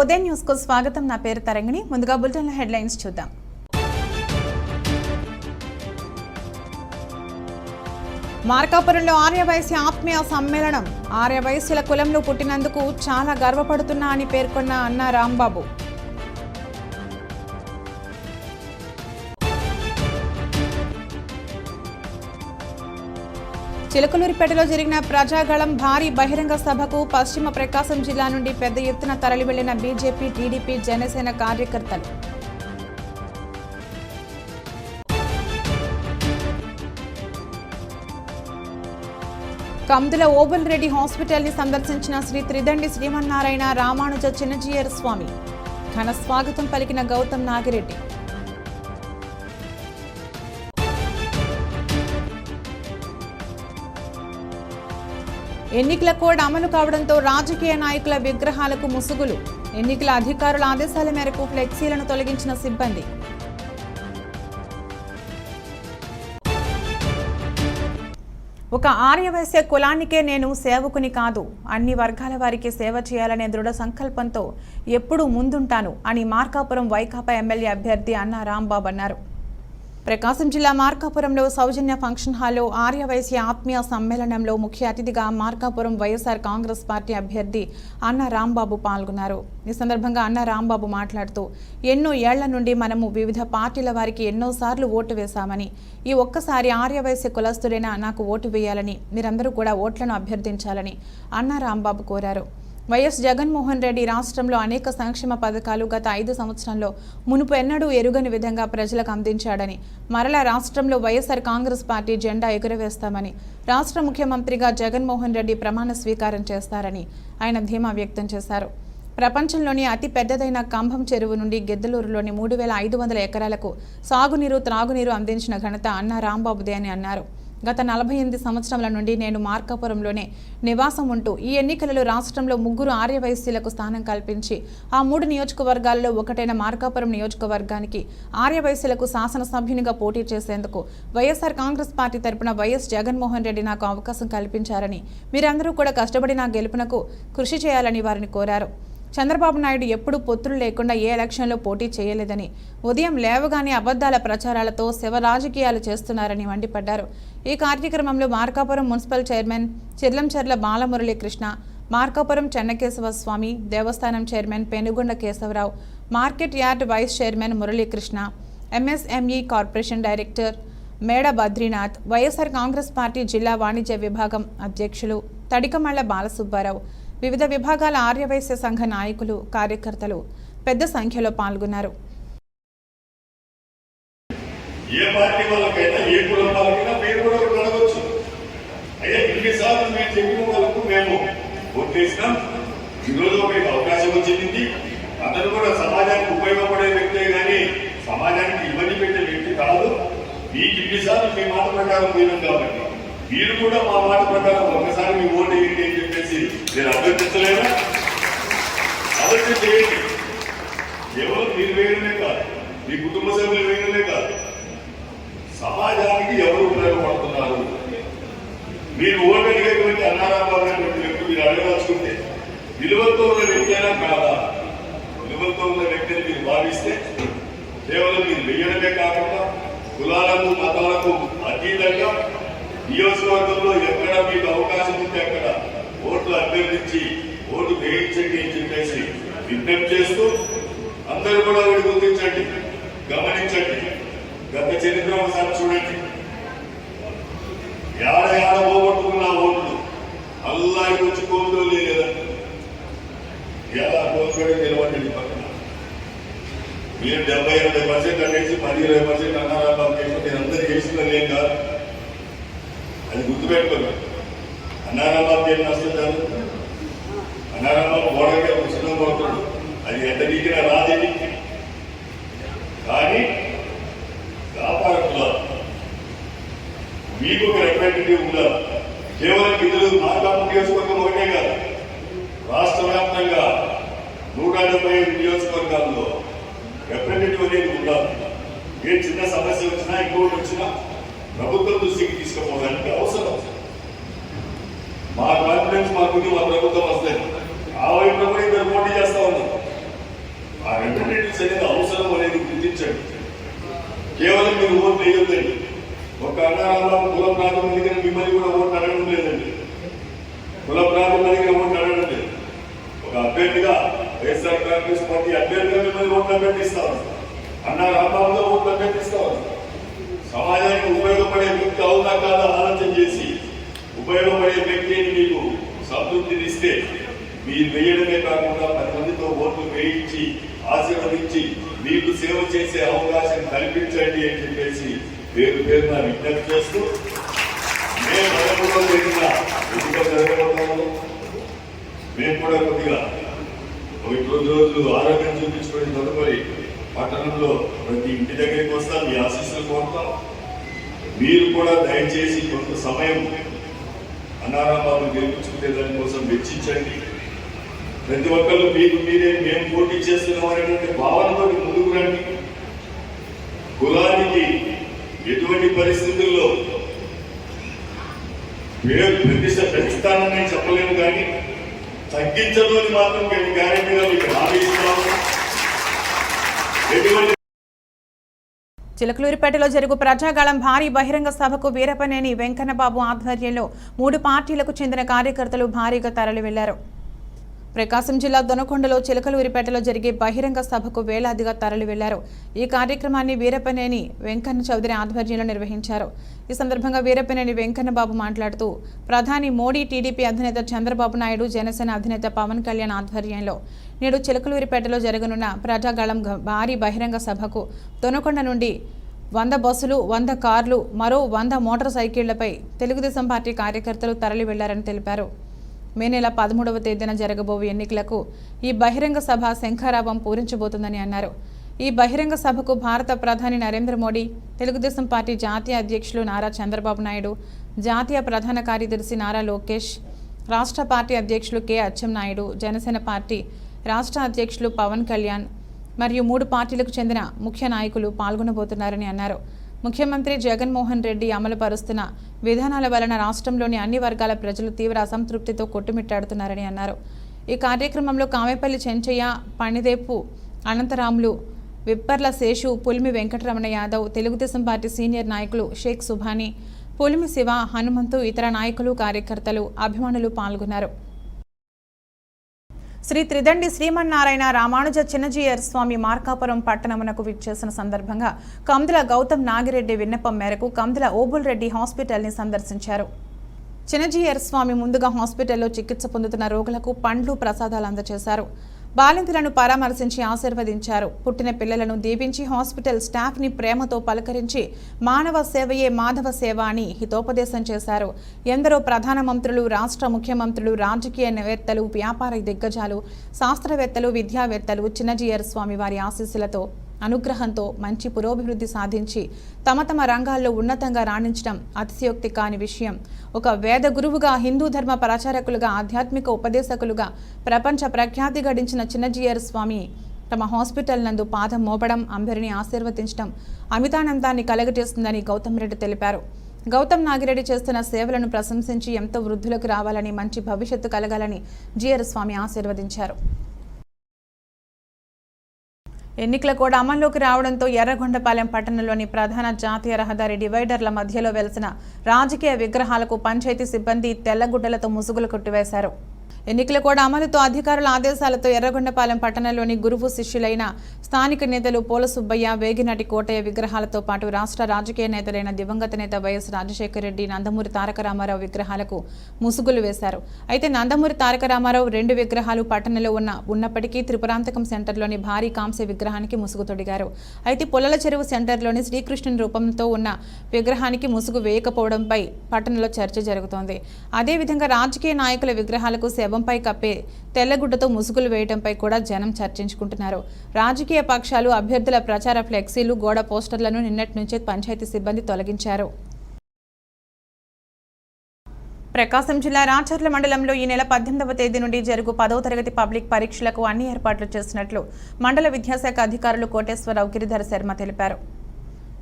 ఉదయం న్యూస్కు స్వాగతం. నా పేరు తరంగిణి. ముందుగా బులెటిన్ హెడ్లైన్స్ చూద్దాం. మార్కాపురంలో ఆర్యవైశ్య ఆత్మీయ సమ్మేళనం. ఆర్యవైశ్యుల కులంలో పుట్టినందుకు చాలా గర్వపడుతున్నా అని పేర్కొన్న అన్న రాంబాబు. చిలకలూరిపేటలో జరిగిన ప్రజాగళం భారీ బహిరంగ సభకు పశ్చిమ ప్రకాశం జిల్లా నుండి పెద్ద ఎత్తున తరలి వెళ్ళిన బీజేపీ టీడీపీ జనసేన కార్యకర్తలు. కందుల ఓబుల్ రెడ్డి హాస్పిటల్ని సందర్శించిన శ్రీ త్రిదండి శ్రీమన్నారాయణ రామానుజ చిన్నజీయర్ స్వామి. ఘన స్వాగతం పలికిన గౌతమ్ నాగిరెడ్డి. ఎన్నికల కోడ్ అమలు కావడంతో రాజకీయ నాయకుల విగ్రహాలకు ముసుగులు. ఎన్నికల అధికారుల ఆదేశాల మేరకు ఫ్లెక్సీలను తొలగించిన సిబ్బంది. ఒక ఆర్యవైశ్య కులానికే నేను సేవకుని కాదు. అన్ని వర్గాల వారికి సేవ చేయాలనే దృఢ సంకల్పంతో ఎప్పుడూ ముందుంటాను అని మార్కాపురం వైకాపా ఎమ్మెల్యే అభ్యర్థి అన్న రాంబాబు అన్నారు. ప్రకాశం జిల్లా మార్కాపురంలో సౌజన్య ఫంక్షన్ హాల్లో ఆర్యవైశ్య ఆత్మీయ సమ్మేళనంలో ముఖ్య అతిథిగా మార్కాపురం వైఎస్ఆర్ కాంగ్రెస్ పార్టీ అభ్యర్థి అన్న రాంబాబు పాల్గొన్నారు. ఈ సందర్భంగా అన్న రాంబాబు మాట్లాడుతూ ఎన్నో ఏళ్ళ నుండి మనము వివిధ పార్టీల వారికి ఎన్నోసార్లు ఓటు వేశామని ఈ ఒక్కసారి ఆర్యవైశ్య కులస్తుడైనా నాకు ఓటు వేయాలని మీరందరూ కూడా ఓట్లను అభ్యర్థించాలని అన్న రాంబాబు కోరారు. వైఎస్ జగన్మోహన్ రెడ్డి రాష్ట్రంలో అనేక సంక్షేమ పథకాలు గత ఐదు సంవత్సరంలో మునుపు ఎన్నడూ ఎరుగని విధంగా ప్రజలకు అందించాడని మరలా రాష్ట్రంలో వైఎస్ఆర్ కాంగ్రెస్ పార్టీ జెండా ఎగురవేస్తామని రాష్ట్ర ముఖ్యమంత్రిగా జగన్మోహన్ రెడ్డి ప్రమాణ స్వీకారం చేస్తారని ఆయన ధీమా వ్యక్తం చేశారు. ప్రపంచంలోని అతి పెద్దదైన కంభం చెరువు నుండి గిద్దలూరులోని మూడు వేల ఐదు వందల ఎకరాలకు సాగునీరు త్రాగునీరు అందించిన ఘనత అన్న రాంబాబుదే అని అన్నారు. గత నలభై ఎనిమిది సంవత్సరాల నుండి నేను మార్కాపురంలోనే నివాసం ఉంటూ ఈ ఎన్నికలలో రాష్ట్రంలో ముగ్గురు ఆర్యవైశ్యులకు స్థానం కల్పించి ఆ మూడు నియోజకవర్గాల్లో ఒకటైన మార్కాపురం నియోజకవర్గానికి ఆర్యవైశ్యులకు శాసనసభ్యునిగా పోటీ చేసేందుకు వైఎస్ఆర్ కాంగ్రెస్ పార్టీ తరపున వైఎస్ జగన్మోహన్ రెడ్డి నాకు అవకాశం కల్పించారని మీరందరూ కూడా కష్టపడి నా గెలుపునకు కృషి చేయాలని వారిని కోరారు. చంద్రబాబు నాయుడు ఎప్పుడూ పొత్తులు లేకుండా ఏ ఎలక్షన్లో పోటీ చేయలేదని ఉదయం లేవగానే అబద్ధాల ప్రచారాలతో శివ రాజకీయాలు చేస్తున్నారని మండిపడ్డారు. ఈ కార్యక్రమంలో Markapuram municipal chairman Chirlancherla Balamuralikrishna Markapuram Chennakesava Swamy Devasthanam chairman Penugonda Kesavarao market yard vice chairman Muralikrishna MSME corporation director Meda Badrinath YSR Congress party జిల్లా వాణిజ్య విభాగం అధ్యక్షులు తడికమళ్ళ బాలసుబ్బారావు వివిధ విభాగాల ఆర్యవైశ్య సంఘ నాయకులు కార్యకర్తలు పెద్ద సంఖ్యలో పాల్గొన్నారు. ఏ పార్టీ వాళ్ళకైనా ఏ కులం వాళ్ళకైనా మీరు కూడా ఒకటి అడగచ్చు. అయ్యా ఇన్నిసార్లు చెప్పిన వాళ్ళకు మేము ఓట్లేసినాం ఈరోజు మీకు అవకాశం వచ్చింది. అతను కూడా సమాజానికి ఉపయోగపడే వ్యక్తే కానీ సమాజానికి ఇబ్బంది పెట్టే వ్యక్తి కాదు. మీకు ఇన్నిసార్లు మీ మాట ప్రకారం పోయినాం కాబట్టి. మీరు కూడా మా మాట ప్రకారం ఒకసారి మీ ఓటు వేయండి అని చెప్పేసి నేను అభ్యర్థించలేదా ఆలోచన చేయండి. కేవలం మీరు వేయడమే కాదు మీ కుటుంబ సభ్యులు వేయడమే కాదు సమాజానికి ఎవరు ఉపయోగపడుతున్నారు? మీరు ఓటు అడిగేటువంటి అన్నారాబాబు అనేటువంటి వ్యక్తి మీరు అడగదలుచుకుంటే విలువతో ఉన్న వ్యక్తి అయినా కాదా? విలువతో ఉన్న వ్యక్తిని మీరు భావిస్తే కేవలం మీరు వేయడమే కాకుండా కులాలకు మతాలకు అతీతంగా నియోజకవర్గంలో ఎక్కడ మీకు అవకాశం ఉంటే అక్కడ ఓట్లు అభ్యర్థించి ఓటు వేయించండి అని చెప్పేసి విజ్ఞప్తి చేస్తూ అందరూ కూడా వీడు గుర్తించండి గమనించండి. గత చరిత్ర ఒకసారి చూడండి. ఏడ ఏడ పోగొట్టుకున్న ఓట్లు అల్లాకి వచ్చి కోరుతో లేదండి ఎలా కోరుకోవడం నిలబడి పక్కన. మీరు డెబ్బై ఎనభై పర్సెంట్ అనేసి పది ఇరవై పర్సెంట్ అన్నారా చేసి నేను అందరూ చేసిన ఏం కాదు. అది అన్నారామాలు అన్నారా బాబు ఏం నష్టం కాదు అన్నారా బాబు గోడగా అది ఎంత నీకినా రాదేది కానీ వ్యాపారంలో మీకు ఒక రిప్రజెంటేటివ్ ఉండాలి. కేవలం ఇద్దరు మార్కాపు నియోజకవర్గం ఒకటే కాదు. రాష్ట్ర వ్యాప్తంగా నూట డెబ్బై ఐదు నియోజకవర్గాల్లో రిప్రజెంటేటివ్ అనేది ఉండాలి. ఏ చిన్న సమస్య వచ్చినా ఇంకోటి వచ్చినా ప్రభుత్వం దృష్టికి తీసుకుపోవడానికి అవసరం. మా కాన్ఫిడెన్స్ మాకుంది మా ప్రభుత్వం వస్తాయి ఆ వైపు ఇద్దరు పోటీ చేస్తా ఉన్నాం ఆ రిప్రజెంటేటివ్స్ అనేది అవసరం అనేది గుర్తించండి. కేవలం మీరు ఓట్లు వేయొద్దండి. ఒక అన్నారాల కుల ప్రాంతం దగ్గర మిమ్మల్ని కూడా ఓట్లు అడగడం లేదండి. కుల ప్రాంతం దగ్గర అడగడం లేదు. ఒక అభ్యర్థిగా వైఎస్ఆర్ కాంగ్రెస్ పార్టీ అభ్యర్థిగా మిమ్మల్ని ఓట్లు అభ్యర్థిస్తా ఉన్నాం అన్నారాలలో ఓట్లు అభ్యర్థిస్తా ఉన్నాం సమాజానికి ఉపయోగపడే వ్యక్తి అవునా కాదా ఆలోచన చేసి ఉపయోగపడే వ్యక్తిని మీకు సంతృప్తినిస్తే మీరు వేయడమే కాకుండా పది మందితో ఓట్లు వేయించి ఆశీర్వదించి మీకు సేవ చేసే అవకాశం కల్పించండి అని చెప్పేసి పేరు పేరున విజ్ఞప్తి చేస్తూ మేము పదమూడవ తేదీన మేము కూడా కొద్దిగా ఒక రోజులు ఆరోగ్యం చూపించుకొని తదుపరి పట్టణంలో ప్రతి ఇంటి దగ్గరికి వస్తాం మీ ఆశీస్సులు కోరుతాం. మీరు కూడా దయచేసి కొంత సమయం అన్నారాబాబు గెలిపించుకునే దానికోసం వెచ్చించండి. ప్రతి ఒక్కళ్ళు మీకు మీరే మేము పోటీ చేస్తున్నాం అనేటువంటి భావనతో ముందుకు రండి. కులానికి ఎటువంటి పరిస్థితుల్లో పేరు ప్రతిష్ట పెంచుతానని నేను చెప్పలేము కానీ తగ్గించదు అని మాత్రం మేము గ్యారెంటీగా మీకు హామీ ఇస్తాము. చిలకలూరిపేటలో జరుగు ప్రజాగాళం భారీ బహిరంగ సభకు వీరపనేని వెంకన్నబాబు ఆధ్వర్యంలో మూడు పార్టీలకు చెందిన కార్యకర్తలు భారీగా తరలి వెళ్ళారు ప్రకాశం జిల్లా దొనకొండలో చిలకలూరిపేటలో జరిగే బహిరంగ సభకు వేలాదిగా తరలి వెళ్ళారు ఈ కార్యక్రమాన్ని వీరపనేని వెంకన్న చౌదరి ఆధ్వర్యంలో నిర్వహించారు. ఈ సందర్భంగా వీరపనేని వెంకన్నబాబు మాట్లాడుతూ ప్రధాని మోడీ టీడీపీ అధినేత చంద్రబాబు నాయుడు జనసేన అధినేత పవన్ కళ్యాణ్ ఆధ్వర్యంలో నేడు చిలకలూరిపేటలో జరగనున్న ప్రజాగాళం భారీ బహిరంగ సభకు దొనకొండ నుండి వంద బస్సులు వంద కార్లు మరో వంద మోటార్ సైకిళ్ళపై తెలుగుదేశం పార్టీ కార్యకర్తలు తరలి వెళ్ళారని తెలిపారు. మే నెల పదమూడవ తేదీన జరగబోవు ఎన్నికలకు ఈ బహిరంగ సభ శంఖారావం పూరించబోతుందని అన్నారు. ఈ బహిరంగ సభకు భారత ప్రధాని నరేంద్ర మోడీ తెలుగుదేశం పార్టీ జాతీయ అధ్యక్షులు నారా చంద్రబాబు నాయుడు జాతీయ ప్రధాన కార్యదర్శి నారా లోకేష్ రాష్ట్ర పార్టీ అధ్యక్షులు కె అచ్చెన్నాయుడు జనసేన పార్టీ రాష్ట్ర అధ్యక్షులు పవన్ కళ్యాణ్ మరియు మూడు పార్టీలకు చెందిన ముఖ్య నాయకులు పాల్గొనబోతున్నారని అన్నారు. ముఖ్యమంత్రి జగన్మోహన్ రెడ్డి అమలు పరుస్తున్న విధానాల వలన రాష్ట్రంలోని అన్ని వర్గాల ప్రజలు తీవ్ర అసంతృప్తితో కొట్టుమిట్టాడుతున్నారని అన్నారు. ఈ కార్యక్రమంలో కామెపల్లి చెంచయ్య పణిదేపు అనంతరాములు విప్పర్ల శేషు పులిమి వెంకటరమణ యాదవ్ తెలుగుదేశం పార్టీ సీనియర్ నాయకులు షేక్ సుభాని పులిమి శివ హనుమంతు ఇతర నాయకులు కార్యకర్తలు అభిమానులు పాల్గొన్నారు. శ్రీ త్రిదండి శ్రీమన్నారాయణ రామానుజ చిన్నజీయర్ స్వామి మార్కాపురం పట్టణమునకు విచ్చేసిన సందర్భంగా కందుల గౌతమ్ నాగిరెడ్డి విన్నపం మేరకు కందుల ఓబుల్ రెడ్డి హాస్పిటల్ని సందర్శించారు. చిన్నజీయర్ స్వామి ముందుగా హాస్పిటల్లో చికిత్స పొందుతున్న రోగులకు పండ్లు ప్రసాదాలు అందజేశారు. బాలింతలను పరామర్శించి ఆశీర్వదించారు. పుట్టిన పిల్లలను దీవించి హాస్పిటల్ స్టాఫ్ని ప్రేమతో పలకరించి మానవ సేవయే మాధవ సేవ అని హితోపదేశం చేశారు. ఎందరో ప్రధాన మంత్రులు రాష్ట్ర ముఖ్యమంత్రులు రాజకీయవేత్తలు వ్యాపార దిగ్గజాలు శాస్త్రవేత్తలు విద్యావేత్తలు చిన్నజీయర్ స్వామి వారి ఆశీస్సులతో అనుగ్రహంతో మంచి పురోభివృద్ధి సాధించి తమ తమ రంగాల్లో ఉన్నతంగా రాణించడం అతిశయోక్తి కాని విషయం. ఒక వేద గురువుగా హిందూ ధర్మ ప్రచారకులుగా ఆధ్యాత్మిక ఉపదేశకులుగా ప్రపంచ ప్రఖ్యాతి గడించిన చిన్నజీయర్ స్వామి తమ హాస్పిటల్ నందు పాదం మోపడం అందరినీ ఆశీర్వదించడం అమితానందాన్ని కలగజేస్తుందని గౌతమ్ రెడ్డి తెలిపారు. గౌతమ్ నాగిరెడ్డి చేస్తున్న సేవలను ప్రశంసించి ఎంతో వృద్ధులకు రావాలని మంచి భవిష్యత్తు కలగాలని జీఆర్ స్వామి ఆశీర్వదించారు. ఎన్నికల కూడా అమల్లోకి రావడంతో ఎర్రగొండపాలెం పట్టణంలోని ప్రధాన జాతీయ రహదారి డివైడర్ల మధ్యలో వెలిసిన రాజకీయ విగ్రహాలకు పంచాయతీ సిబ్బంది తెల్లగుడ్డలతో ముసుగులు కొట్టివేశారు. ఎన్నికల కూడా అమలుతో అధికారుల ఆదేశాలతో ఎర్రగొండపాలెం పట్టణంలోని గురువు శిష్యులైన స్థానిక నేతలు పోల సుబ్బయ్య వేగినాటి కోటయ్య విగ్రహాలతో పాటు రాష్ట్ర రాజకీయ నేతలైన దివంగత నేత వైఎస్ రాజశేఖర రెడ్డి నందమూరి తారక రామారావు విగ్రహాలకు ముసుగులు వేశారు. అయితే నందమూరి తారక రామారావు రెండు విగ్రహాలు పట్టణంలో ఉన్న ఉన్నప్పటికీ త్రిపురాంతకం సెంటర్లోని భారీ కాంస్య విగ్రహానికి ముసుగు తొడిగారు. అయితే పొలల చెరువు సెంటర్లోని శ్రీకృష్ణుని రూపంతో ఉన్న విగ్రహానికి ముసుగు వేయకపోవడంపై పట్టణంలో చర్చ జరుగుతోంది. అదేవిధంగా రాజకీయ నాయకుల విగ్రహాలకు శవంపై కప్పే తెల్లగుడ్డతో ముసుగులు వేయడంపై కూడా జనం చర్చించుకుంటున్నారు. రాజకీయ పక్షాలు అభ్యర్థుల ప్రచార ఫ్లెక్సీలు గోడ పోస్టర్లను నిన్నటి నుంచే పంచాయతీ సిబ్బంది తొలగించారు. ప్రకాశం జిల్లా రాచర్ల మండలంలో ఈ నెల పద్దెనిమిదవ తేదీ నుండి జరుగు పదవ తరగతి పబ్లిక్ పరీక్షలకు అన్ని ఏర్పాట్లు చేసినట్లు మండల విద్యాశాఖ అధికారులు కోటేశ్వరరావు గిరిధర శర్మ తెలిపారు.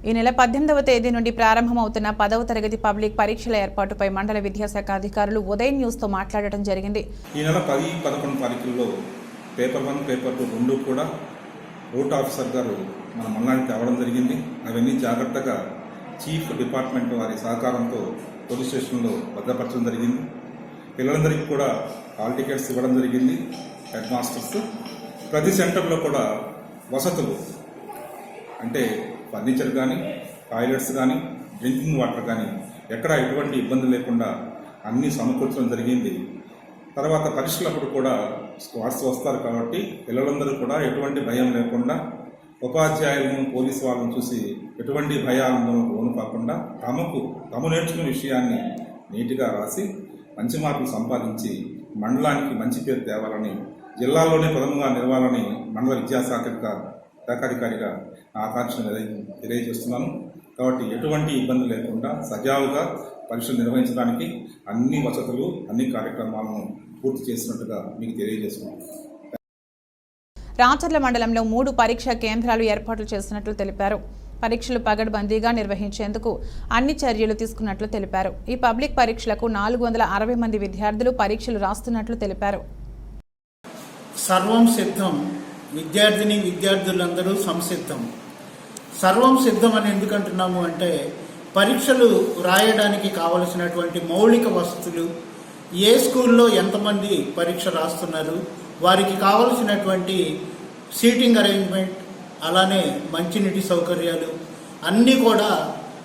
ఈ నెల పద్దెనిమిదవ తేదీ నుండి ప్రారంభమవుతున్న పదవ తరగతి పబ్లిక్ పరీక్షల ఏర్పాటుపై మండల విద్యాశాఖ అధికారులు ఉదయం న్యూస్తో మాట్లాడటం జరిగింది. ఈ నెల పది పదకొండు తారీఖుల్లో పేపర్ వన్ పేపర్ టూ రెండు కూడా రూట్ ఆఫీసర్ గారు మన మండలానికి తేవడం జరిగింది. అవన్నీ జాగ్రత్తగా చీఫ్ డిపార్ట్మెంట్ వారి సహకారంతో పోలీస్ స్టేషన్లో భద్రపరచడం జరిగింది. పిల్లలందరికీ కూడా హాల్ టికెట్స్ ఇవ్వడం జరిగింది. హెడ్ మాస్టర్స్ ప్రతి సెంటర్లో కూడా వసతులు అంటే ఫర్నిచర్ కానీ టాయిలెట్స్ కానీ డ్రింకింగ్ వాటర్ కానీ ఎక్కడ ఎటువంటి ఇబ్బంది లేకుండా అన్నీ సమకూర్చడం జరిగింది. తర్వాత పరీక్షలప్పుడు కూడా స్క్వాడ్స్ వస్తారు కాబట్టి పిల్లలందరూ కూడా ఎటువంటి భయం లేకుండా ఉపాధ్యాయులను పోలీసు వాళ్ళని చూసి ఎటువంటి భయాలను లోను కాకుండా తమకు తము నేర్చుకున్న విషయాన్ని నీట్గా రాసి మంచి మార్కులు సంపాదించి మండలానికి మంచి పేరు తేవాలని జిల్లాలోనే ప్రథమంగా నిలవాలని మండల విద్యాశాఖ శాఖాధికారిగా నా ఆకాంక్షను తెలియ- తెలియజేస్తున్నాను కాబట్టి ఎటువంటి ఇబ్బంది లేకుండా సజావుగా పరీక్షలు నిర్వహించడానికి అన్ని వసతులు అన్ని కార్యక్రమాలను పూర్తి చేసినట్టుగా మీకు తెలియజేస్తున్నాను. రాచర్ల మండలంలో మూడు పరీక్షా కేంద్రాలు ఏర్పాట్లు చేస్తున్నట్లు తెలిపారు. పరీక్షలు పగడ్బందీగా నిర్వహించేందుకు అన్ని చర్యలు తీసుకున్నట్లు తెలిపారు. ఈ పబ్లిక్ పరీక్షలకు నాలుగు వందల అరవై మంది విద్యార్థులు పరీక్షలు రాస్తున్నట్లు తెలిపారు. సర్వం సిద్ధం. విద్యార్థిని విద్యార్థులందరూ సంసిద్ధం. సర్వం సిద్ధం అని ఎందుకంటున్నాము అంటే పరీక్షలు రాయడానికి కావలసినటువంటి మౌలిక వసతులు ఏ స్కూల్లో ఎంతమంది పరీక్ష రాస్తున్నారు వారికి కావలసినటువంటి సీటింగ్ అరేంజ్మెంట్ అలానే మంచినీటి సౌకర్యాలు అన్నీ కూడా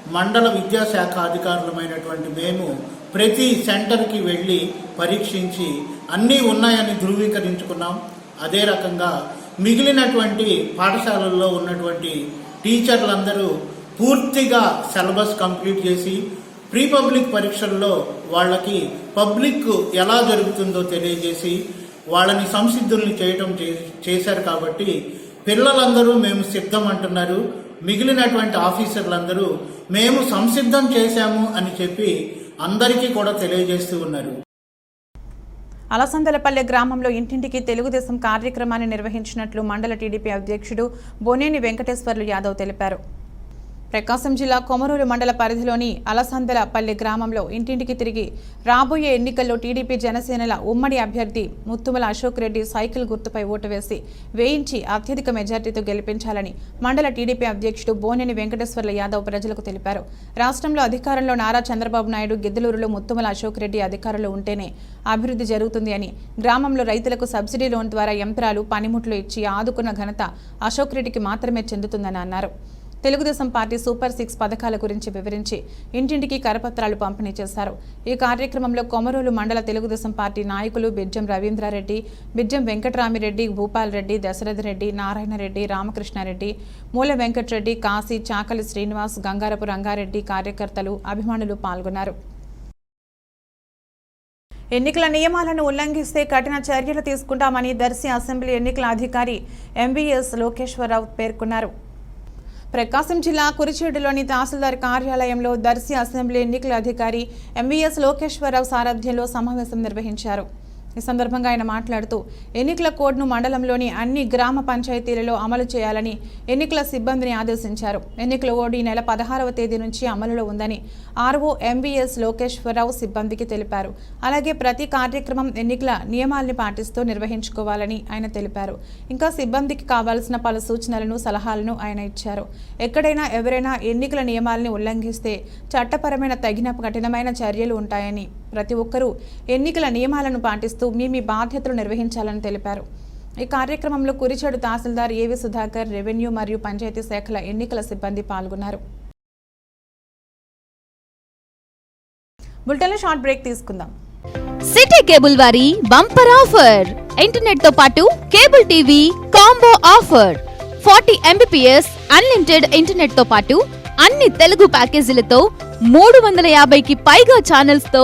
మండల విద్యాశాఖ అధికారులమైనటువంటి మేము ప్రతి సెంటర్కి వెళ్ళి పరీక్షించి అన్నీ ఉన్నాయని ధృవీకరించుకున్నాం. అదే రకంగా మిగిలినటువంటి పాఠశాలల్లో ఉన్నటువంటి టీచర్లందరూ పూర్తిగా సిలబస్ కంప్లీట్ చేసి ప్రీ పబ్లిక్ పరీక్షల్లో వాళ్ళకి పబ్లిక్ ఎలా జరుగుతుందో తెలియజేసి వాళ్ళని సంసిద్ధుల్ని చేయటం చే- చేశారు కాబట్టి పిల్లలందరూ మేము సిద్ధం అంటున్నారు. మిగిలినటువంటి ఆఫీసర్లందరూ మేము సంసిద్ధం చేశాము అని చెప్పి అందరికీ కూడా తెలియజేస్తూ ఉన్నారు. అలసందలపల్లె గ్రామంలో ఇంటింటికి తెలుగుదేశం కార్యక్రమాన్ని నిర్వహించినట్లు మండల టీడీపీ అధ్యక్షుడు బొనేని వెంకటేశ్వర్లు యాదవ్ తెలిపారు. ప్రకాశం జిల్లా కొమరూరు మండల పరిధిలోని అలసందలపల్లి గ్రామంలో ఇంటింటికి తిరిగి రాబోయే ఎన్నికల్లో టీడీపీ జనసేనల ఉమ్మడి అభ్యర్థి ముత్తుమల అశోక్ రెడ్డి సైకిల్ గుర్తుపై ఓటు వేసి వేయించి అత్యధిక మెజార్టీతో గెలిపించాలని మండల టీడీపీ అధ్యక్షుడు బోనేని వెంకటేశ్వర్ల యాదవ్ ప్రజలకు తెలిపారు. రాష్ట్రంలో అధికారంలో నారా చంద్రబాబు నాయుడు గిద్దలూరులో ముత్తుమల అశోక్ రెడ్డి అధికారంలో ఉంటేనే అభివృద్ధి జరుగుతుంది అని గ్రామంలో రైతులకు సబ్సిడీ లోన్ ద్వారా యంత్రాలు పనిముట్లు ఇచ్చి ఆదుకున్న ఘనత అశోక్ రెడ్డికి మాత్రమే చెందుతుందని అన్నారు. తెలుగుదేశం పార్టీ సూపర్ సిక్స్ పథకాల గురించి వివరించి ఇంటింటికి కరపత్రాలు పంపిణీ చేశారు. ఈ కార్యక్రమంలో కొమరోలు మండల తెలుగుదేశం పార్టీ నాయకులు బిజ్జం రవీంద్రారెడ్డి బిజ్జం వెంకటరామిరెడ్డి భూపాల్ రెడ్డి దశరథ రెడ్డి నారాయణరెడ్డి రామకృష్ణారెడ్డి మూల వెంకటరెడ్డి కాశీ చాకలి శ్రీనివాస్ గంగారపు రంగారెడ్డి కార్యకర్తలు అభిమానులు పాల్గొన్నారు. ఎన్నికల నియమాలను ఉల్లంఘిస్తే కఠిన చర్యలు తీసుకుంటామని దర్శి అసెంబ్లీ ఎన్నికల అధికారి ఎంబీఎస్ లోకేశ్వరరావు పేర్కొన్నారు. ప్రకాశం జిల్లా కురిచేడులోని తహసీల్దార్ కార్యాలయంలో దర్శి అసెంబ్లీ ఎన్నికల అధికారి ఎంవీఎస్ లోకేశ్వరరావు సారథ్యంలో సమావేశం నిర్వహించారు. ఈ సందర్భంగా ఆయన మాట్లాడుతూ ఎన్నికల కోడ్ను మండలంలోని అన్ని గ్రామ పంచాయతీలలో అమలు చేయాలని ఎన్నికల సిబ్బందిని ఆదేశించారు. ఎన్నికల ఓడి నెల పదహారవ తేదీ నుంచి అమలులో ఉందని ఆర్ఓ ఎంవీఎస్ లోకేశ్వరరావు సిబ్బందికి తెలిపారు. అలాగే ప్రతి కార్యక్రమం ఎన్నికల నియమాల్ని పాటిస్తూ నిర్వహించుకోవాలని ఆయన తెలిపారు. ఇంకా సిబ్బందికి కావాల్సిన పలు సూచనలను సలహాలను ఆయన ఇచ్చారు. ఎక్కడైనా ఎవరైనా ఎన్నికల నియమాల్ని ఉల్లంఘిస్తే చట్టపరమైన తగిన కఠినమైన చర్యలు ఉంటాయని ప్రతి ఒక్కరూ ఎన్నికల నియమాలను పాటిస్తూ మీ మీ బాధ్యతలు నిర్వహించాలని తెలిపారు. ఈ కార్యక్రమంలో కురిచేడు తహసీల్దార్ ఏవి సుధాకర్ రెవెన్యూ మరియు పంచాయతీ శాఖల ఎన్నికల సిబ్బంది పాల్గొన్నారు. బులెటిన్లో షార్ట్ బ్రేక్ తీసుకుందాం. సిటీ కేబుల్ వారి బంపర్ ఆఫర్. ఇంటర్నెట్తో పాటు cable TV combo offer. Forty Mbps unlimited ఇంటర్నెట్తో పాటు అన్ని తెలుగు ప్యాకేజీలతో మూడు వందల యాభైకి పైగా ఛానల్స్తో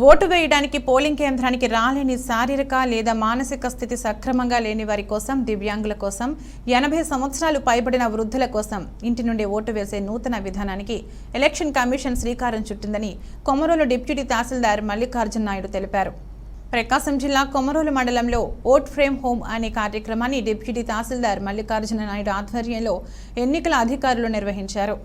Vote వేయడానికి పోలింగ్ కేంద్రానికి రాలేని శారీరక లేదా మానసిక స్థితి సక్రమంగా లేని వారి కోసం దివ్యాంగుల కోసం ఎనభై సంవత్సరాలు పైబడిన వృద్ధుల కోసం ఇంటి నుండి ఓటు వేసే నూతన విధానానికి ఎలక్షన్ కమిషన్ శ్రీకారం చుట్టిందని కొమరోలు డిప్యూటీ తహసీల్దార్ మల్లికార్జున నాయుడు తెలిపారు. ప్రకాశం జిల్లా కొమరోలు మండలంలో ఓట్ ఫ్రేమ్ హోమ్ అనే కార్యక్రమాన్ని డిప్యూటీ తహసీల్దార్ మల్లికార్జున నాయుడు ఆధ్వర్యంలో ఎన్నికల అధికారులు నిర్వహించారు.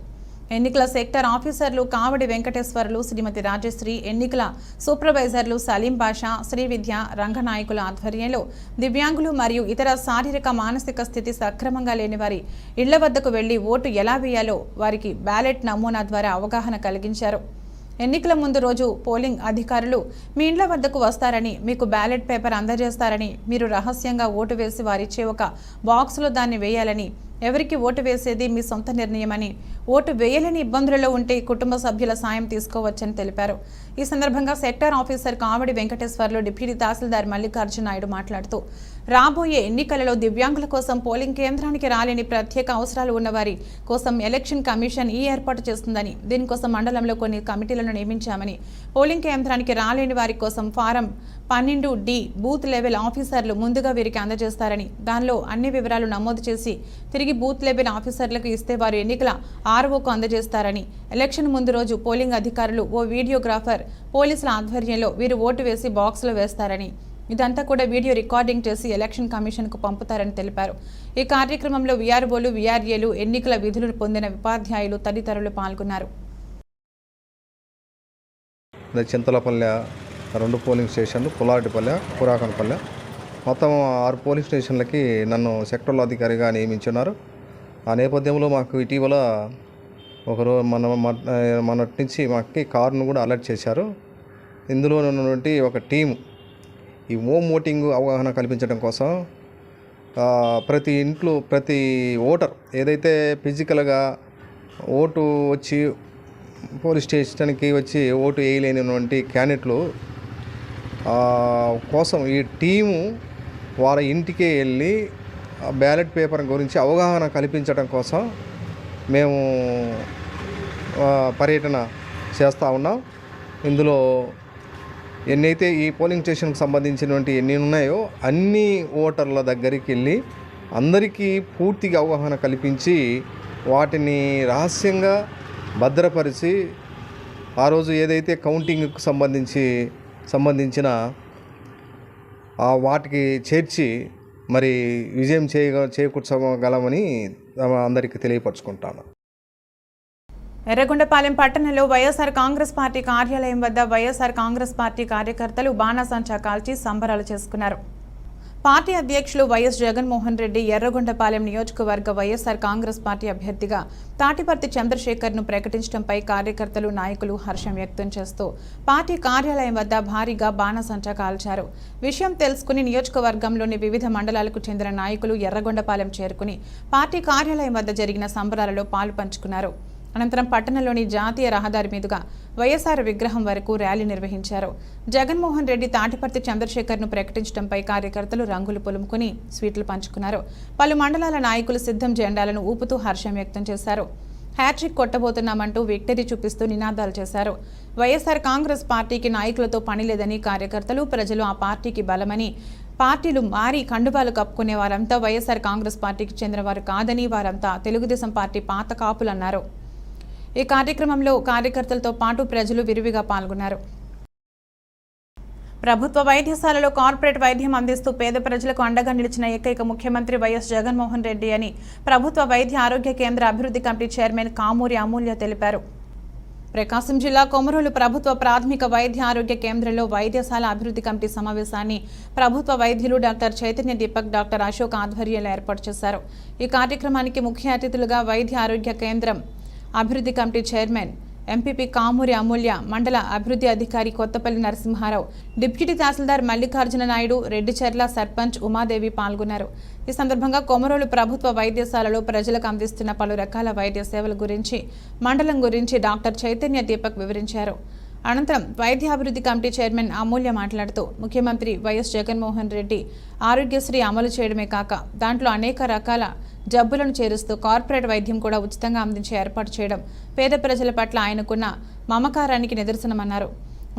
ఎన్నికల సెక్టర్ ఆఫీసర్లు కావడి వెంకటేశ్వర్లు శ్రీమతి రాజశ్రీ ఎన్నికల సూపర్వైజర్లు సలీం బాషా శ్రీవిద్య రంగనాయకుల ఆధ్వర్యంలో దివ్యాంగులు మరియు ఇతర శారీరక మానసిక స్థితి సక్రమంగా లేని వారి ఇళ్ళ వద్దకు వెళ్ళి ఓటు ఎలా వేయాలో వారికి బ్యాలెట్ నమూనా ద్వారా అవగాహన కలిగించారు. ఎన్నికల ముందు రోజు పోలింగ్ అధికారులు మీ ఇండ్ల వద్దకు వస్తారని మీకు బ్యాలెట్ పేపర్ అందజేస్తారని మీరు రహస్యంగా ఓటు వేసి వారిచ్చే ఒక బాక్సులో దాన్ని వేయాలని ఎవరికి ఓటు వేసేది మీ సొంత నిర్ణయమని ఓటు వేయలేని ఇబ్బందులలో ఉంటే కుటుంబ సభ్యుల సాయం తీసుకోవచ్చని తెలిపారు. ఈ సందర్భంగా sector officer Kamedi Venkateswarlu deputy tahsildar Mallikarjuna Naidu మాట్లాడుతూ రాబోయే ఎన్నికలలో దివ్యాంగుల కోసం పోలింగ్ కేంద్రానికి రాలేని ప్రత్యేక అవసరాలు ఉన్నవారి కోసం ఎలక్షన్ కమిషన్ ఈ ఏర్పాటు చేస్తుందని దీనికోసం మండలంలో కొన్ని కమిటీలను నియమించామని పోలింగ్ కేంద్రానికి రాలేని వారి కోసం ఫారం పన్నెండు డి బూత్ లెవెల్ ఆఫీసర్లు ముందుగా వీరికి అందజేస్తారని దానిలో అన్ని వివరాలు నమోదు చేసి తిరిగి బూత్ లెవెల్ ఆఫీసర్లకు ఇస్తే వారు ఎన్నికల ఆర్ఓకు అందజేస్తారని. ఎలక్షన్ ముందు రోజు పోలింగ్ అధికారులు ఓ వీడియోగ్రాఫర్ పోలీసుల ఆధ్వర్యంలో వీరు ఓటు వేసి బాక్సులో వేస్తారని. ఇదంతా కూడా వీడియో రికార్డింగ్ చేసి ఎలక్షన్ కమిషన్కు పంపుతారని తెలిపారు. ఈ కార్యక్రమంలో వీఆర్ఓలు వీఆర్ఏలు ఎన్నికల విధులు పొందిన ఉపాధ్యాయులు తదితరులు పాల్గొన్నారు. చింతలపల్లె రెండు పోలింగ్ స్టేషన్లు పుల్లారెడ్డిపల్లె పురాకనపల్లె. మొత్తం ఆరు పోలింగ్ స్టేషన్లకి నన్ను సెక్టర్ల అధికారిగా నియమించున్నారు. ఆ నేపథ్యంలో మాకు ఇటీవల ఒకరోజు మన మొన్నటి నుంచి మాకు కారును కూడా అలర్ట్ చేశారు. ఇందులో ఉన్నటువంటి ఒక టీం ఈ ఓమ్ ఓటింగ్ అవగాహన కల్పించడం కోసం ప్రతి ఇంట్లో ప్రతి ఓటర్ ఏదైతే ఫిజికల్గా ఓటు వచ్చి పోలీస్ స్టేషన్కి వచ్చి ఓటు వేయలేనటువంటి క్యాండిడేట్లు కోసం ఈ టీము వారి ఇంటికే వెళ్ళి బ్యాలెట్ పేపర్ గురించి అవగాహన కల్పించడం కోసం మేము పర్యటన చేస్తూ ఉన్నాం. ఇందులో ఎన్నైతే ఈ పోలింగ్ స్టేషన్కి సంబంధించినటువంటి ఎన్ని ఉన్నాయో అన్ని ఓటర్ల దగ్గరికి వెళ్ళి అందరికీ పూర్తిగా అవగాహన కల్పించి వాటిని రహస్యంగా భద్రపరిచి ఆ రోజు ఏదైతే కౌంటింగ్కు సంబంధించి సంబంధించిన ఆ వాటికి చేర్చి మరి విజయం చేయగ చేకూర్చగలమని అందరికీ తెలియపరచుకుంటాను. ఎర్రగొండపాలెం పట్టణంలో వైఎస్ఆర్ కాంగ్రెస్ పార్టీ కార్యాలయం వద్ద వైఎస్ఆర్ కాంగ్రెస్ పార్టీ కార్యకర్తలు బాణాసంచా కాల్చి సంబరాలు చేసుకున్నారు. పార్టీ అధ్యక్షులు వైఎస్ జగన్మోహన్ రెడ్డి ఎర్రగొండపాలెం నియోజకవర్గ వైఎస్ఆర్ కాంగ్రెస్ పార్టీ అభ్యర్థిగా తాటిపర్తి చంద్రశేఖర్ను ప్రకటించడంపై కార్యకర్తలు నాయకులు హర్షం వ్యక్తం చేస్తూ పార్టీ కార్యాలయం వద్ద భారీగా బాణసంచా కాల్చారు. విషయం తెలుసుకుని నియోజకవర్గంలోని వివిధ మండలాలకు చెందిన నాయకులు ఎర్రగొండపాలెం చేరుకుని పార్టీ కార్యాలయం వద్ద జరిగిన సంబరాలలో పాలు పంచుకున్నారు. అనంతరం పట్టణంలోని జాతీయ రహదారి మీదుగా వైఎస్ఆర్ విగ్రహం వరకు ర్యాలీ నిర్వహించారు. జగన్మోహన్ రెడ్డి తాటిపర్తి చంద్రశేఖర్ను ప్రకటించడంపై కార్యకర్తలు రంగులు పులుముకుని స్వీట్లు పంచుకున్నారు. పలు మండలాల నాయకులు సిద్ధం జెండాలను ఊపుతూ హర్షం వ్యక్తం చేశారు. హ్యాట్రిక్ కొట్టబోతున్నామంటూ విక్టరీ చూపిస్తూ నినాదాలు చేశారు. వైఎస్ఆర్ కాంగ్రెస్ పార్టీకి నాయకులతో పని లేదని కార్యకర్తలు ప్రజలు ఆ పార్టీకి బలమని పార్టీలు మారి కండువాలు కప్పుకునే వారంతా వైఎస్ఆర్ కాంగ్రెస్ పార్టీకి చెందినవారు కాదని వారంతా తెలుగుదేశం పార్టీ పాత కాపులన్నారు. ఈ కార్యక్రమంలో కార్యకర్తలతో పాటు ప్రజలు విరివిగా పాల్గొన్నారు. ప్రభుత్వ వైద్యశాలలో కార్పొరేట్ వైద్యం అందిస్తూ పేద ప్రజలకు అండగా నిలిచిన ఏకైక ముఖ్యమంత్రి వైఎస్ జగన్మోహన్ రెడ్డి అని ప్రభుత్వ వైద్య ఆరోగ్య కేంద్ర అభివృద్ధి కమిటీ చైర్మన్ కామూరి అమూల్య తెలిపారు. ప్రకాశం జిల్లా కొమరోలు ప్రభుత్వ ప్రాథమిక వైద్య ఆరోగ్య కేంద్రంలో వైద్యశాల అభివృద్ధి కమిటీ సమావేశాన్ని ప్రభుత్వ వైద్యులు డాక్టర్ చైతన్య దీపక్ డాక్టర్ అశోక్ ఆధ్వర్యంలో ఏర్పాటు చేశారు. ఈ కార్యక్రమానికి ముఖ్య అతిథులుగా వైద్య ఆరోగ్య కేంద్రం అభివృద్ధి committee chairman MPP Kamuri Amulya మండల అభివృద్ధి అధికారి కొత్తపల్లి నరసింహారావు డిప్యూటీ తహసీల్దార్ మల్లికార్జున నాయుడు రెడ్డిచెర్ల సర్పంచ్ ఉమాదేవి పాల్గొన్నారు. ఈ సందర్భంగా కొమరోలు ప్రభుత్వ వైద్యశాలలో ప్రజలకు అందిస్తున్న పలు రకాల వైద్య సేవల గురించి మండలం గురించి డాక్టర్ చైతన్య దీపక్ వివరించారు. అనంతరం వైద్యాభివృద్ధి కమిటీ చైర్మన్ అమూల్య మాట్లాడుతూ ముఖ్యమంత్రి వైఎస్ జగన్మోహన్ రెడ్డి ఆరోగ్యశ్రీ అమలు చేయడమే కాక దాంట్లో అనేక రకాల జబ్బులను చేరుస్తూ కార్పొరేట్ వైద్యం కూడా ఉచితంగా అందించే ఏర్పాటు చేయడం పేద ప్రజల పట్ల ఆయనకున్న మమకారానికి నిదర్శనమన్నారు.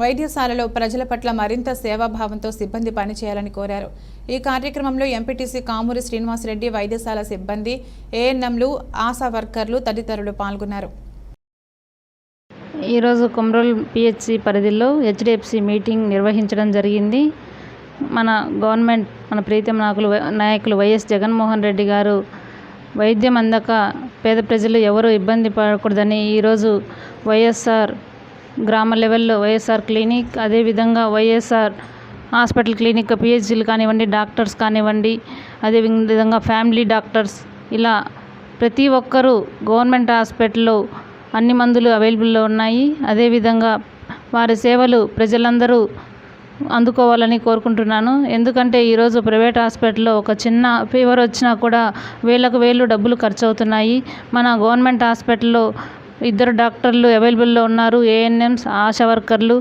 వైద్యశాలలో ప్రజల పట్ల మరింత సేవాభావంతో సిబ్బంది పనిచేయాలని కోరారు. ఈ కార్యక్రమంలో ఎంపీటీసీ కామూరి శ్రీనివాసరెడ్డి వైద్యశాల సిబ్బంది ఏఎన్ఎంలు ఆశా వర్కర్లు తదితరులు పాల్గొన్నారు. ఈరోజు కొమరోల్ పిహెచ్సి పరిధిలో హెచ్డిఎఫ్సి మీటింగ్ నిర్వహించడం జరిగింది. మన గవర్నమెంట్ మన ప్రీతం నాయకులు నాయకులు వైఎస్ జగన్మోహన్ రెడ్డి గారు వైద్యం అందక పేద ప్రజలు ఎవరు ఇబ్బంది పడకూడదని ఈరోజు వైఎస్ఆర్ గ్రామ లెవెల్లో వైఎస్ఆర్ క్లినిక్ అదేవిధంగా వైఎస్ఆర్ హాస్పిటల్ క్లినిక్ పిహెచ్సీలు కానివ్వండి డాక్టర్స్ కానివ్వండి అదే విధంగా ఫ్యామిలీ డాక్టర్స్ ఇలా ప్రతి ఒక్కరూ గవర్నమెంట్ హాస్పిటల్లో అన్ని మందులు అవైలబుల్లో ఉన్నాయి. అదేవిధంగా వారి సేవలు ప్రజలందరూ అందుకోవాలని కోరుకుంటున్నాను. ఎందుకంటే ఈరోజు ప్రైవేట్ హాస్పిటల్లో ఒక చిన్న ఫీవర్ వచ్చినా కూడా వేలకు వేలు డబ్బులు ఖర్చు అవుతున్నాయి మన గవర్నమెంట్ హాస్పిటల్లో ఇద్దరు డాక్టర్లు అవైలబుల్లో ఉన్నారు. ఏఎన్ఎంస్ ఆశా వర్కర్లు.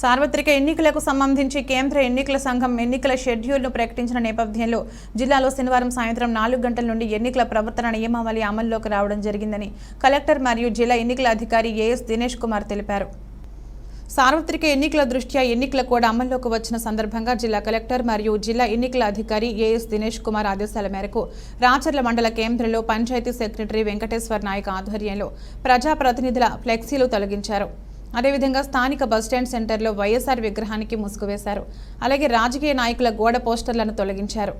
సార్వత్రిక ఎన్నికలకు సంబంధించి కేంద్ర ఎన్నికల సంఘం ఎన్నికల షెడ్యూల్ను ప్రకటించిన నేపథ్యంలో జిల్లాలో శనివారం సాయంత్రం నాలుగు గంటల నుండి ఎన్నికల ప్రవర్తన నియమావళి అమల్లోకి రావడం జరిగిందని కలెక్టర్ మరియు జిల్లా ఎన్నికల అధికారి ఏఎస్ దినేష్ కుమార్ తెలిపారు. సార్వత్రిక ఎన్నికల దృష్ట్యా ఎన్నికల కోడ్ అమల్లోకి వచ్చిన సందర్భంగా జిల్లా కలెక్టర్ మరియు జిల్లా ఎన్నికల అధికారి ఏఎస్ దినేష్ కుమార్ ఆదేశాల మేరకు రాచర్ల మండల కేంద్రంలో పంచాయతీ సెక్రటరీ వెంకటేశ్వర నాయక్ ఆధ్వర్యంలో ప్రజాప్రతినిధుల ఫ్లెక్సీలు తొలగించారు. అదేవిధంగా స్థానిక బస్టాండ్ సెంటర్లో వైఎస్ఆర్ విగ్రహానికి ముసుగు వేశారు. అలాగే రాజకీయ నాయకుల గోడ పోస్టర్లను తొలగించారు.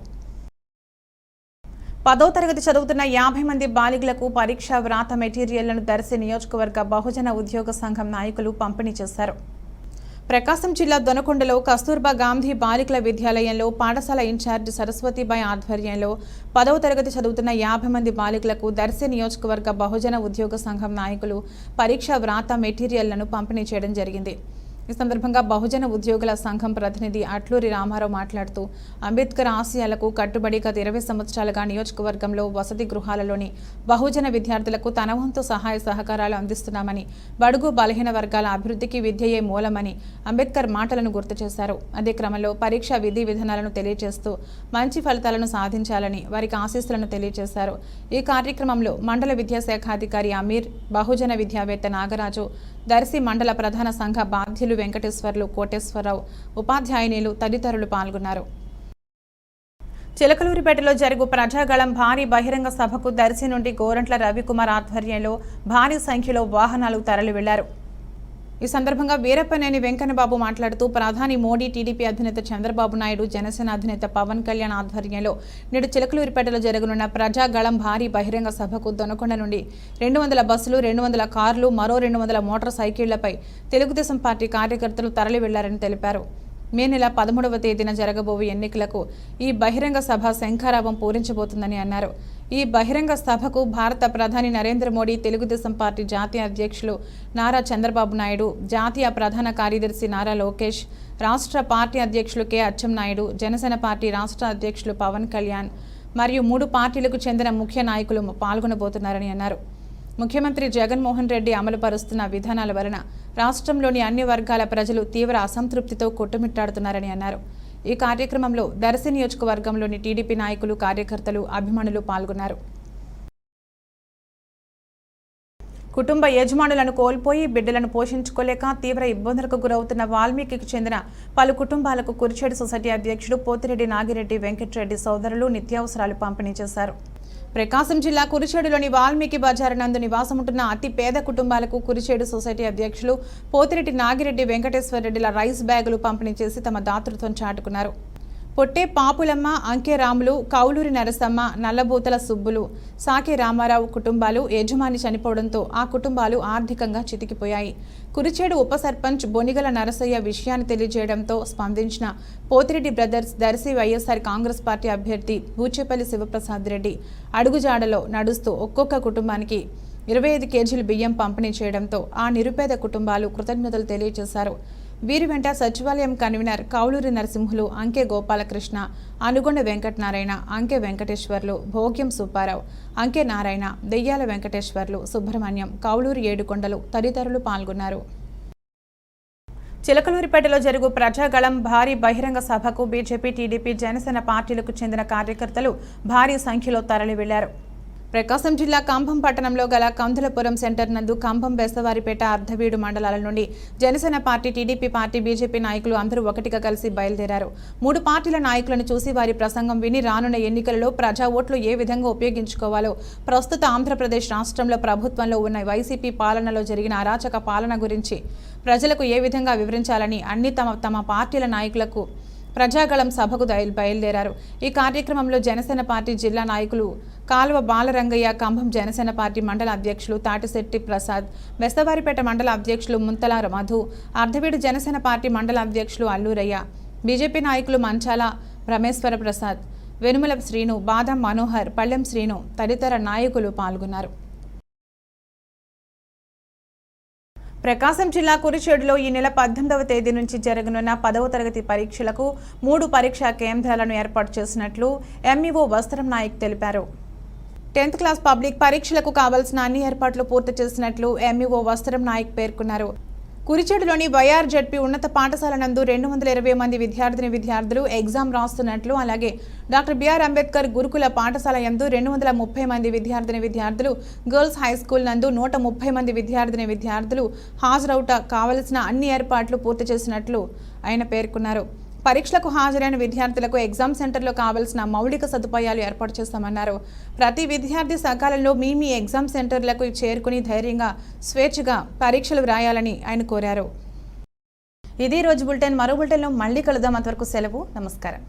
పదో తరగతి చదువుతున్న యాభై మంది బాలికలకు పరీక్ష వ్రాత మెటీరియల్లను దర్శి నియోజకవర్గ బహుజన ఉద్యోగ సంఘం నాయకులు పంపిణీ చేశారు. ప్రకాశం జిల్లా దొనకొండలో కస్తూర్బా గాంధీ బాలికల విద్యాలయంలో పాఠశాల ఇన్ఛార్జ్ సరస్వతిబాయి ఆధ్వర్యంలో పదవ తరగతి చదువుతున్న యాభై మంది బాలికలకు దర్శి నియోజకవర్గ బహుజన ఉద్యోగ సంఘం నాయకులు పరీక్ష వ్రాత మెటీరియల్లను పంపిణీ చేయడం జరిగింది. ఈ సందర్భంగా బహుజన ఉద్యోగుల సంఘం ప్రతినిధి అట్లూరి రామారావు మాట్లాడుతూ అంబేద్కర్ ఆశయాలకు కట్టుబడి గత ఇరవై సంవత్సరాలుగా నియోజకవర్గంలో వసతి గృహాలలోని బహుజన విద్యార్థులకు తన వంతు సహాయ సహకారాలు అందిస్తున్నామని బడుగు బలహీన వర్గాల అభివృద్ధికి విద్యయే మూలమని అంబేద్కర్ మాటలను గుర్తు చేశారు. అదే క్రమంలో పరీక్ష విధి విధానాలను తెలియజేస్తూ మంచి ఫలితాలను సాధించాలని వారికి ఆశీస్సులను తెలియజేశారు. ఈ కార్యక్రమంలో మండల విద్యాశాఖ అధికారి అమీర్ బహుజన విద్యావేత్త నాగరాజు దర్శి మండల ప్రధాన సంఘ బాధ్యులు వెంకటేశ్వర్లు కోటేశ్వరరావు ఉపాధ్యాయునిలు తదితరులు పాల్గొన్నారు. చిలకలూరిపేటలో జరుగు ప్రజాగళం భారీ బహిరంగ సభకు దర్శి నుండి గోరంట్ల రవికుమార్ ఆధ్వర్యంలో భారీ సంఖ్యలో వాహనాలు తరలి వెళ్ళారు ఈ సందర్భంగా వీరప్పనేని వెంకన్నబాబు మాట్లాడుతూ ప్రధాని మోడీ టీడీపీ అధినేత చంద్రబాబు నాయుడు జనసేన అధినేత పవన్ కళ్యాణ్ ఆధ్వర్యంలో నేడు చిలకలూరిపేటలో జరగనున్న ప్రజాగళం భారీ బహిరంగ సభకు దొనకొండ నుండి రెండు వందల బస్సులు రెండు వందల కార్లు మరో రెండు వందల మోటార్ సైకిళ్ళపై తెలుగుదేశం పార్టీ కార్యకర్తలు తరలి వెళ్ళారని తెలిపారు. మే నెల పదమూడవ తేదీన జరగబోయే ఎన్నికలకు ఈ బహిరంగ సభ శంఖారావం పూరించబోతుందని అన్నారు. ఈ బహిరంగ సభకు భారత ప్రధాని నరేంద్ర మోడీ తెలుగుదేశం పార్టీ జాతీయ అధ్యక్షులు నారా చంద్రబాబు నాయుడు జాతీయ ప్రధాన కార్యదర్శి నారా లోకేష్ రాష్ట్ర పార్టీ అధ్యక్షులు కె అచ్చెన్నాయుడు జనసేన పార్టీ రాష్ట్ర అధ్యక్షులు పవన్ కళ్యాణ్ మరియు మూడు పార్టీలకు చెందిన ముఖ్య నాయకులు పాల్గొనబోతున్నారని అన్నారు. ముఖ్యమంత్రి జగన్మోహన్ రెడ్డి అమలు పరుస్తున్న విధానాల వలన రాష్ట్రంలోని అన్ని వర్గాల ప్రజలు తీవ్ర అసంతృప్తితో కొట్టుమిట్టాడుతున్నారని అన్నారు. ఈ కార్యక్రమంలో దర్శి నియోజకవర్గంలోని టీడీపీ నాయకులు కార్యకర్తలు అభిమానులు పాల్గొన్నారు. కుటుంబ యజమానులను కోల్పోయి బిడ్డలను పోషించుకోలేక తీవ్ర ఇబ్బందులకు గురవుతున్న వాల్మీకి చెందిన పలు కుటుంబాలకు కురిచేడు సొసైటీ అధ్యక్షుడు పోతిరెడ్డి నాగిరెడ్డి వెంకటరెడ్డి సోదరులు నిత్యావసరాలు పంపిణీ చేశారు. ప్రకాశం జిల్లా కురిచేడులోని వాల్మీకి బజార్ నందు నివాసముంటున్న అతి పేద కుటుంబాలకు కురిచేడు సొసైటీ అధ్యక్షులు పోతిరెడ్డి నాగిరెడ్డి వెంకటేశ్వరరెడ్డిల రైస్ బ్యాగులు పంపిణీ చేసి తమ దాతృత్వం చాటుకున్నారు. పొట్టే పాపులమ్మ అంకే రాములు కౌలూరి నరసమ్మ నల్లబూతల సుబ్బులు సాకే రామారావు కుటుంబాలు యజమాని చనిపోవడంతో ఆ కుటుంబాలు ఆర్థికంగా చితికిపోయాయి. కురిచేడు ఉప సర్పంచ్ బొనిగల నరసయ్య విషయాన్ని తెలియజేయడంతో స్పందించిన Pothireddy brothers Darsi YSR Congress party అభ్యర్థి బూచేపల్లి శివప్రసాద్ రెడ్డి అడుగుజాడలో నడుస్తూ ఒక్కొక్క కుటుంబానికి ఇరవై ఐదు కేజీలు బియ్యం పంపిణీ చేయడంతో ఆ నిరుపేద కుటుంబాలు కృతజ్ఞతలు తెలియజేశారు. వీరి వెంట సచివాలయం కన్వీనర్ కౌలూరి నరసింహులు అంకె గోపాలకృష్ణ అనుగొండ వెంకటనారాయణ అంకె వెంకటేశ్వర్లు భోగ్యం సుబ్బారావు అంకె నారాయణ దెయ్యాల వెంకటేశ్వర్లు సుబ్రహ్మణ్యం కౌలూరి ఏడుకొండలు తదితరులు పాల్గొన్నారు. చిలకలూరిపేటలో జరుగు ప్రజాగళం భారీ బహిరంగ సభకు బీజేపీ టీడీపీ జనసేన పార్టీలకు చెందిన కార్యకర్తలు భారీ సంఖ్యలో తరలి వెళ్ళారు ప్రకాశం జిల్లా కంభం పట్టణంలో గల కందులపురం సెంటర్ నందు కంభం బెస్తవారిపేట అర్ధవీడు మండలాల నుండి Janasena party TDP party BJP నాయకులు అందరూ ఒకటిగా కలిసి బయలుదేరారు. మూడు పార్టీల నాయకులను చూసి వారి ప్రసంగం విని రానున్న ఎన్నికలలో ప్రజా ఓట్లు ఏ విధంగా ఉపయోగించుకోవాలో ప్రస్తుత ఆంధ్రప్రదేశ్ రాష్ట్రంలో ప్రభుత్వంలో ఉన్న వైసీపీ పాలనలో జరిగిన అరాచక పాలన గురించి ప్రజలకు ఏ విధంగా వివరించాలని అన్ని తమ తమ పార్టీల నాయకులకు ప్రజాగళం సభకు బయలుదేరారు. ఈ కార్యక్రమంలో జనసేన పార్టీ జిల్లా నాయకులు కాలువ బాలరంగయ్య కంభం జనసేన పార్టీ మండల అధ్యక్షులు తాటిశెట్టి ప్రసాద్ బెస్తవారిపేట మండల అధ్యక్షులు ముంతల మధు అర్ధవీడు జనసేన పార్టీ మండల అధ్యక్షులు అల్లూరయ్య బీజేపీ నాయకులు మంచాల రమేశ్వర ప్రసాద్ వెనుమల శ్రీను బాదం మనోహర్ పళ్ళెం శ్రీను తదితర నాయకులు పాల్గొన్నారు. ప్రకాశం జిల్లా కురిచేడులో ఈ నెల పద్దెనిమిదవ తేదీ నుంచి జరగనున్న పదవ తరగతి పరీక్షలకు మూడు పరీక్షా కేంద్రాలను ఏర్పాటు చేసినట్లు ఎంఈఓ వస్త్రం నాయక్ తెలిపారు. టెన్త్ క్లాస్ పబ్లిక్ పరీక్షలకు కావాల్సిన అన్ని ఏర్పాట్లు పూర్తి చేసినట్లు ఎంఈఓ వస్త్రం నాయక్ పేర్కొన్నారు. కురిచేడులోని వైఆర్ జడ్పీ ఉన్నత పాఠశాల నందు రెండు వందల ఇరవై మంది విద్యార్థిని విద్యార్థులు ఎగ్జామ్ రాస్తున్నట్లు అలాగే డాక్టర్ బిఆర్ అంబేద్కర్ గురుకుల పాఠశాల యందు రెండు వందల ముప్పై మంది విద్యార్థిని విద్యార్థులు గర్ల్స్ హై స్కూల్ నందు నూట ముప్పై మంది విద్యార్థిని విద్యార్థులు హాజరవుట కావలసిన అన్ని ఏర్పాట్లు పూర్తి చేసినట్లు ఆయన పేర్కొన్నారు. పరీక్షలకు హాజరైన విద్యార్థులకు ఎగ్జామ్ సెంటర్లో కావాల్సిన మౌలిక సదుపాయాలు ఏర్పాటు చేస్తామన్నారు. ప్రతి విద్యార్థి సకాలంలో మీ మీ ఎగ్జామ్ సెంటర్లకు చేరుకుని ధైర్యంగా స్వేచ్ఛగా పరీక్షలు వ్రాయాలని ఆయన కోరారు. ఇదే రోజు బులెటిన్. మరో బులెటిన్లో మళ్ళీ కలుద్దాం. అంతవరకు సెలవు. నమస్కారం.